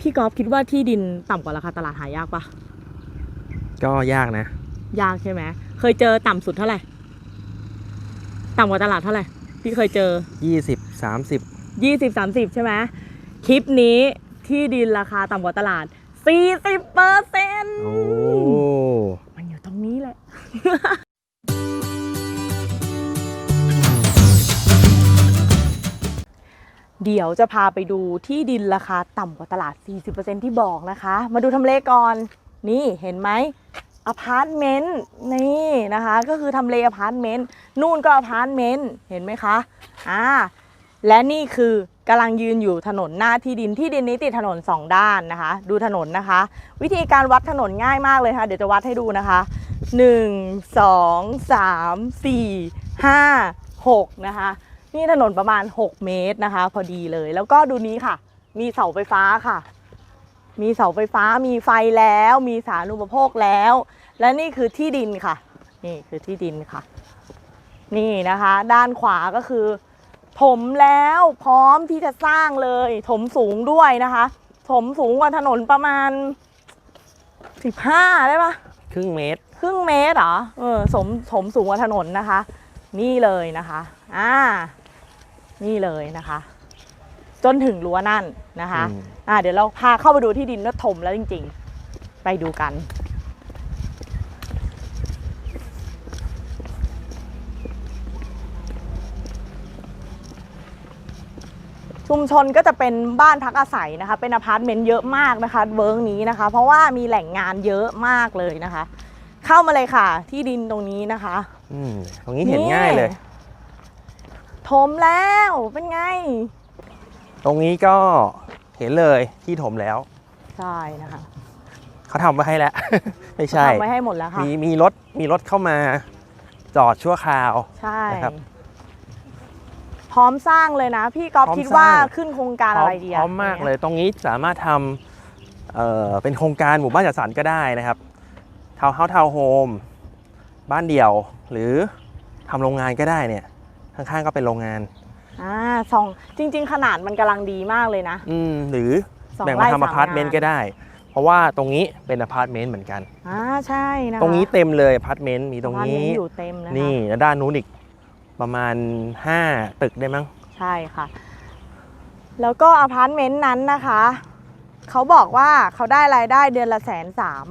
พี่กอล์ฟคิดว่าที่ดินต่ำกว่าราคาตลาดหายากปะก็ยากนะ ยากใช่ไหมเคยเจอต่ำสุดเท่าไหร่ ต่ำกว่าตลาดเท่าไหร่ พี่เคยเจอ 20 30ยี่สิบสามสิบใช่ไหมคลิปนี้ที่ดินราคาต่ำกว่าตลาดสี่สิบเปอร์เซ็นต์โอ้ เดี๋ยวจะพาไปดูที่ดินราคาต่ำกว่าตลาด 40%ที่บอกนะคะ มาดูทำเลก่อน นี่เห็นไหมอพาร์ตเมนต์นี่นะคะ ก็คือทำเลอพาร์ตเมนต์นู่นก็อพาร์ตเมนต์เห็นไหมคะอ่าและนี่คือกำลังยืนอยู่ถนนหน้าที่ดินที่ดินนี้ติดถนนสองด้านนะคะ ดูถนนนะคะ วิธีการวัดถนนง่ายมากเลยค่ะ เดี๋ยวจะวัดให้ดูนะคะ 1 2 3 4 5 6 นะคะ นี่ถนนประมาณ 6 เมตรนะคะ พอดีเลย แล้วก็ดูนี้ค่ะ มีเสาไฟฟ้าค่ะ มีเสาไฟฟ้า มีไฟแล้ว มีสาธารณูปโภคแล้ว และนี่คือที่ดินค่ะ นี่คือที่ดินค่ะ นี่นะคะ ด้านขวาก็คือ ถมแล้วพร้อมที่จะสร้างเลย ถมสูงด้วยนะคะ ถมสูงกว่าถนนประมาณ 15 ได้ปะครึ่งเมตร ครึ่งเมตรเหรอ เออ สม สมสูงกว่าถนนนะคะ นี่เลยนะคะ อ่า นี่เลยนะคะ จนถึงรั้วนั่นนะคะอืมอ่าเดี๋ยวเราพาเข้าไปดูที่ดินว่าถมแล้วจริง ๆ ไปดูกันชุมชนก็จะเป็นบ้านพักอาศัยนะคะ เป็นอพาร์ตเมนต์เยอะมากนะคะเวิร์กนี้นะคะ เพราะว่ามีแหล่งงานเยอะมากเลยนะคะ เข้ามาเลยค่ะ ที่ดินตรงนี้นะคะ อืมตรงนี้เห็นง่ายเลย ถมแล้วเป็นไง ตรงนี้ก็เห็นเลยที่ถมแล้ว ใช่นะคะเขาทำไว้ให้แล้ว ไม่ใช่ทำไว้ให้หมดแล้วค่ะมีมีรถมีรถเข้ามาจอดชั่วคราว ใช่นะครับพร้อมสร้างเลยนะ พี่ก๊อฟพร้อมคิดว่าสร้าง ขึ้นโครงการพร้ออะมไรดีพอะร้อมมากเลยตรงนี้สามารถทำเอ่อเป็นโครงการหมู่บ้านจัดสรรก็ได้นะครับทาวน์เฮาส์ทาวน์โฮมบ้านเดี่ยว หรือทำโรงงานก็ได้เนี่ย ข้างๆก็เป็นโรงงาน อ่าสองจริง ๆ ขนาดมันกำลังดีมากเลยนะ อืมหรือสองแบ่งไร่มาทำอสามพาร์ตเมนต์งาน ก็ได้ เพราะว่าตรงนี้เป็นอพาร์ตเมนต์เหมือนกัน อ่าใช่นะคะตรงนี้เต็มเลยอพาร์ตเมนต์มีตรงอพานี้เมต์อยู่เต็มนะคะนี่แล้วด้านนู้นอีกประมาณ 5 ตึกได้มั้ง ใช่ค่ะ แล้วก็อพาร์ตเมนต์นั้นนะคะ เขาบอกว่าเขาได้รายได้เดือนละแสนสาม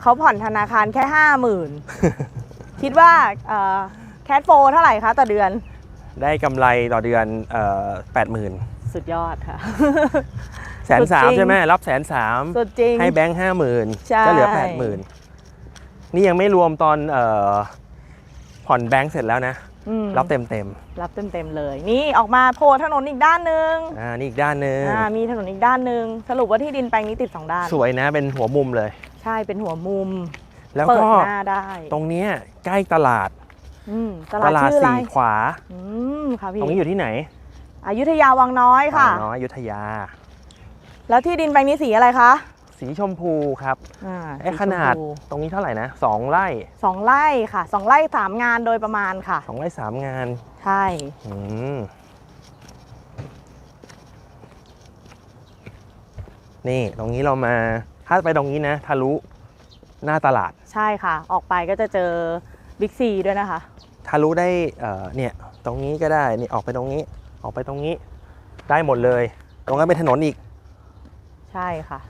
เขาผ่อนธนาคารแค่ห้าหมื่นคิดว่า แคทโฟเท่าไหร่คะ ต่อเดือน ได้กำไรต่อเดือนแปดหมื่นสุดยอดค่ะ แสนสามสุดจริงใช่ไหมรับแสนสามสุดจริงให้แบงค์ห้าหมื่นใช่ก็เหลือแปดหมื่นนี่ยังไม่รวมตอนเออผ่อนแบงค์เสร็จแล้วนะอืมรับเต็มเต็มรับเต็มๆเลย นี่ออกมาโผล่ถนนอีกด้านหนึ่งๆอ่านี่อีกด้านหนึ่งอ่ามีถนนอีกด้านหนึ่งสรุปว่าที่ดินแปลงนี้ติดสองด้าน สวยนะเป็นหัวมุมเลย ใช่เป็นหัวมุม แล้วเปิดก็หน้าได้ ตรงเนี้ยใกล้ตลาดอืม ตตลาดลาดชื่ออะไรสี่ขวาอืมค่ะพี่ตรงนี้อยู่ที่ไหน อยุธยาวังน้อยค่ะน้อยอยุธยา แล้วที่ดินแปลงนี้สีอะไรคะสีชมพูครับอ่าไอ้สีชมขนาดพูตรงนี้เท่าไหร่นะสองไร่สองไร่ค่ะสองไร่สามงานโดยประมาณค่ะสองไร่สามงานใช่อืมนี่ตรงนี้เรามาถ้าไปตรงนี้นะทะลุหน้าตลาด ใช่ค่ะ ออกไปก็จะเจอบิ๊กซีด้วยนะคะ ทะลุได้เอ่อเนี่ยตรงนี้ก็ได้นี่ออกไปตรงนี้ออกไปตรงนี้ได้หมดเลย ตรงนั้นเป็นถนนอีก ใช่ค่ะ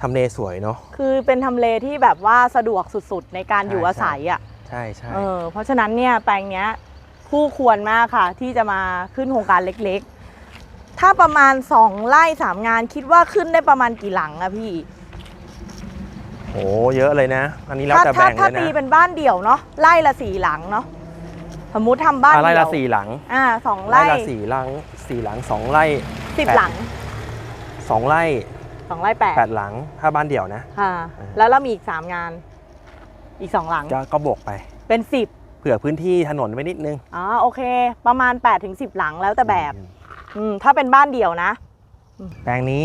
ทำเลสวยเนาะคือเป็นทำเลที่แบบว่าสะดวกสุดๆ ในการอยู่ใช่อาศัยอะใช่ใช่เออเพราะฉะนั้นเนี่ยแปลงเนี้ยคู่ควรมากค่ะ ที่จะมาขึ้นโครงการเล็กๆ ถ้าประมาณสองไร่สามงานคิดว่าขึ้นได้ประมาณกี่หลังอะพี่โอ้เยอะเลยนะ อันนี้แล้วถ้าแต่ถ้าแบ่งถ้าเลยตีนะเป็นบ้านเดี่ยวเนาะไร่ละสี่หลังเนาะ สมมุติทำบ้านอะไร่เดี่ละยวสี่หลังอ่าสองไร่ไร่ละสี่หลังสี่หลังสองไร่สิบแปดหลังสองไร่สองไร่แปดแปดหลังถ้าบ้านเดี่ยวนะ ค่ะเออแล้วเรามีอีกสามงาน อีกสองหลังก็ก็บวกไป เป็นสิบเผื่อพื้นที่ถนนไว้นิดนึงอ๋อโอเค ประมาณ8ปดถึงสิหลังแล้วแต่แบบอืมอืมถ้าเป็นบ้านเดี่ยวนะ แปลงนี้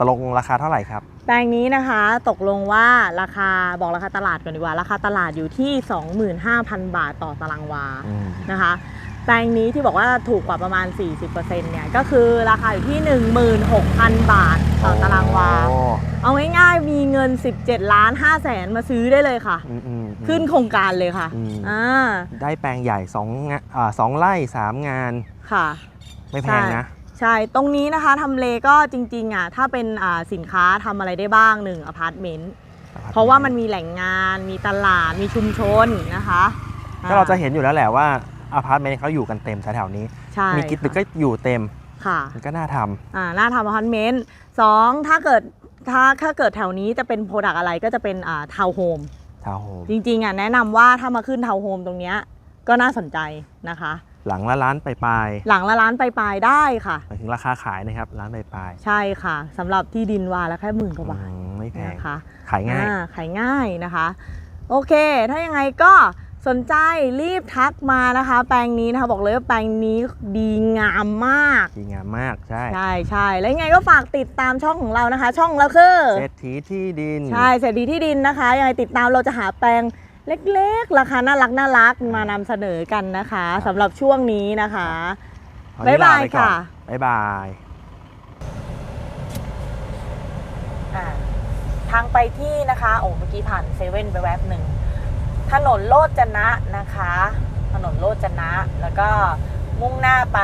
ตกลงราคาเท่าไหร่ครับ แปลงนี้นะคะตกลงว่าราคาบอกราคาตลาดก่อนดีกว่า ราคาตลาดอยู่ที่ 25,000 บาทต่อตารางวานะคะ แปลงนี้ที่บอกว่าถูกกว่าประมาณ 40%เนี่ยก็คือราคาอยู่ที่ 16,000 บาทต่อตารางวา โอ้เอาง่ายๆมีเงิน 17 ล้าน5แสนมาซื้อได้เลยค่ะ อืมอืมอืม ขึ้นโครงการเลยค่ะอืม อ่าได้แปลงใหญ่สองงานอ่าสองไร่สามงานค่ะ ไม่แพงนะ ใช่ ตรงนี้นะคะทำเลก็จริงๆอะถ้าเป็นอ่าสินค้าทำอะไรได้บ้างหนึ่งอพาร์ตเมนต์เพราะว่ามันมีแหล่งงาน มีตลาด มีชุมชนนะคะก็เราจะเห็นอยู่แล้วแหละว่าอพาร์ตเมนต์เขาอยู่กันเต็มแถวๆนี้ ใช่มีกิจตึกก็อยู่เต็มค่ะมันก็น่าทำ อ่าน่าทำอพาร์ตเมนต์สองถ้าเกิดถ้าถ้าเกิดแถวนี้จะเป็นโปรดักอะไรก็จะเป็นอ่าทาวน์โฮม ทาวน์โฮม จริงๆอะแนะนำว่าถ้ามาขึ้นทาวน์โฮมตรงเนี้ยก็น่าสนใจนะคะ หลังละล้านปลายหลังละล้านปลายๆได้ค่ะ ๆหมายถึงราคาขายนะครับล้านปลายใช่ค่ะสำหรับที่ดินวาละแค่หมื่นกว่าๆบาทอืมไม่แพงนะคะ ขายง่าย อ่ขายง่ายนะคะ โอเค ถ้ายังไงก็สนใจรีบทักมานะคะ แปลงนี้นะคะบอกเลยว่าแปลงนี้ดีงามมาก ดีงามมากใช่ใช่ใช่แล้วยังไงก็ฝากติดตามช่องของเรานะคะ ช่องเราคือ เศรษฐีที่ดิน ใช่เศรษฐีที่ดินนะคะยังไงติดตามเราจะหาแปลง เล็กๆ ราคาน่ารักน่ารักมานำเสนอกันนะคะสำหรับช่วงนี้นะคะ วันนี้ลบ๊ายบายไปก่อนค่ะ บ๊ายบาย อ่าทางไปที่นะคะโอ้เมื่อกี้ผ่านเซเว่นไปแวบหนึ่ง ถนนโลดจนะนะคะ ถนนโลดจนะ แล้วก็มุ่งหน้าไป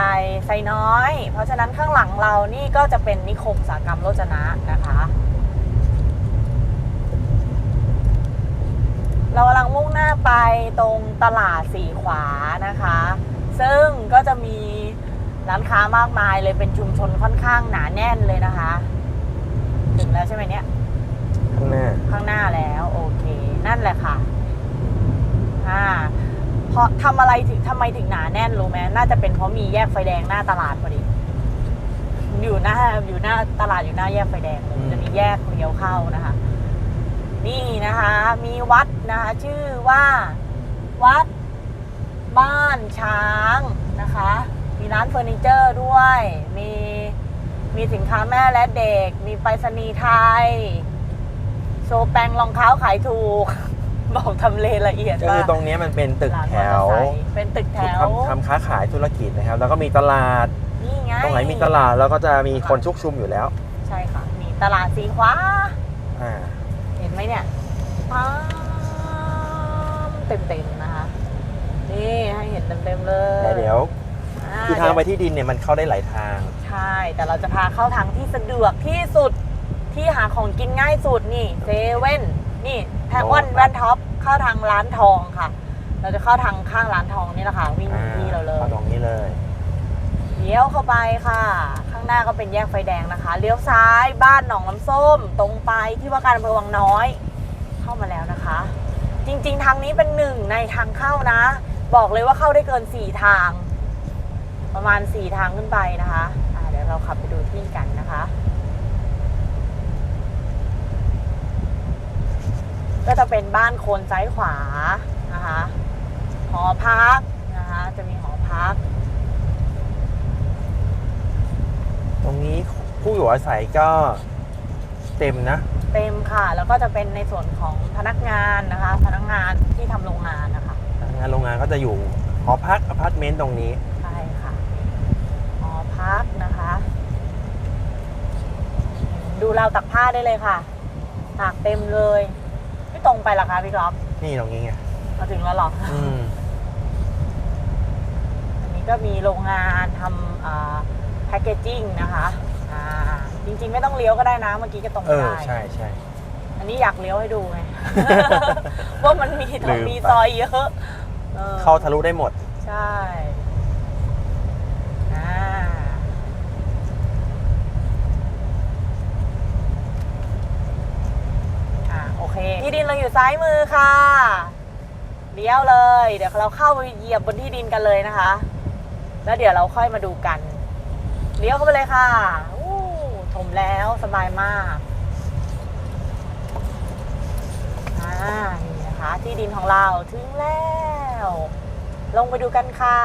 ไซน้อย เพราะฉะนั้นข้างหลังเรานี่ก็จะเป็นนิคมอุตสาหกรรมโลดจนะนะคะ เรากำลังมุ่งหน้าไปตรงตลาดสีขวานะคะ ซึ่งก็จะมีร้านค้ามากมายเลยเป็นชุมชนค่อนข้างหนาแน่นเลยนะคะ ถึงแล้วใช่ไหมเนี่ย ข้างหน้า ข้างหน้าแล้วโอเค นั่นแหละค่ะอ่าเพราะทำอะไรถึงทำไมถึงหนาแน่นรู้ไหมน่าจะเป็นเพราะมีแยกไฟแดงหน้าตลาดพอดี อยู่หน้าอยู่หน้าตลาดอยู่หน้าแยกไฟแดงเลยอืมจะมีแยกเลี้ยวเข้านะคะ นี่นะคะ มีวัดนะคะ ชื่อว่าวัดบ้านช้างนะคะ มีร้านเฟอร์นิเจอร์ด้วย มีมีสินค้าแม่และเด็ก มีไปรษณีย์ไทย โชว์แปลงรองเท้าขายถูก บอกทำเลละเอียดก็คือตรงเนี้ยมันเป็นตึกร้านแถมอเตอวร์ไซค์เป็นตึกแถว ทำทำค้าขายธุรกิจนะครับ แล้วก็มีตลาด นี่ไงตรงไหนมีตลาดแล้วก็จะมีคนชุกชุมอยู่แล้ว ใช่ค่ะ มีตลาดสีขวา อ่าเห็น ไหมเนี่ยป้ามเต็มๆนะคะ นี่ให้เห็นเต็มๆเลยแต่เดี๋ยวาคือทางไปที่ดินเนี่ยมันเข้าได้หลายทาง ใช่ แต่เราจะพาเข้าทางที่สะดวกที่สุดที่หาของกินง่ายสุดนี่เซเว่นนี่แทงวันโอ้แวนท็อปเข้าทางร้านทองค่ะ เราจะเข้าทางข้างร้านทองนี่แหละค่ะวิ่งอ่าที่เราเลยเข้าตรงนี้เลย เลี้ยวเข้าไปค่ะ ข้างหน้าก็เป็นแยกไฟแดงนะคะเลี้ยวซ้ายบ้านหนองน้ำส้ม ตรงไปที่ว่าการอำเภอวังน้อย เข้ามาแล้วนะคะ จริงๆ ทางนี้เป็นหนึ่งในทางเข้านะ บอกเลยว่าเข้าได้เกินสี่ทาง ประมาณสี่ทางขึ้นไปนะคะเดี๋ยวเราขับไปดูที่กันนะคะก็จะเป็นบ้านโคนซ้ายขวานะคะ หอพักนะคะ จะมีหอพัก ตรงนี้ผู้อยู่อาศัยก็เต็มนะ เต็มค่ะ แล้วก็จะเป็นในส่วนของพนักงานนะคะ พนักงานที่ทำโรงงานนะคะงานโรงงานก็จะอยู่หอพักอพาร์ตเมนต์ตรงนี้ ใช่ค่ะ หอพักนะคะ ดูราวตักผ้าได้เลยค่ะตากเต็มเลยไม่ตรงไปหรอคะพี่กอฟนี่ตรงนี้ไงมาถึงแล้วเหรออืมอันนี้ก็มีโรงงานทำ แพคเกจิ้งนะคะอ่าจริงๆไม่ต้องเลี้ยวก็ได้นะเมื่อกี้ก็ตรงเอไม่อได้ ใช่ใช่ อันนี้อยากเลี้ยวให้ดูไง ว่ามันมีทลืองมมีไปซอยเยอะออเข้าทะลุได้หมด ใช่อ่าอ่าโอเคที่ดินเราอยู่ซ้ายมือค่ะ เลี้ยวเลย เดี๋ยวเราเข้าไปเหยียบบนที่ดินกันเลยนะคะ แล้วเดี๋ยวเราค่อยมาดูกัน เลี้ยวเข้าไปเลยค่ะอู้ถมแล้วสบายมาก อ่า นี่นะคะ ที่ดินของเราถึงแล้ว ลงไปดูกันค่ะ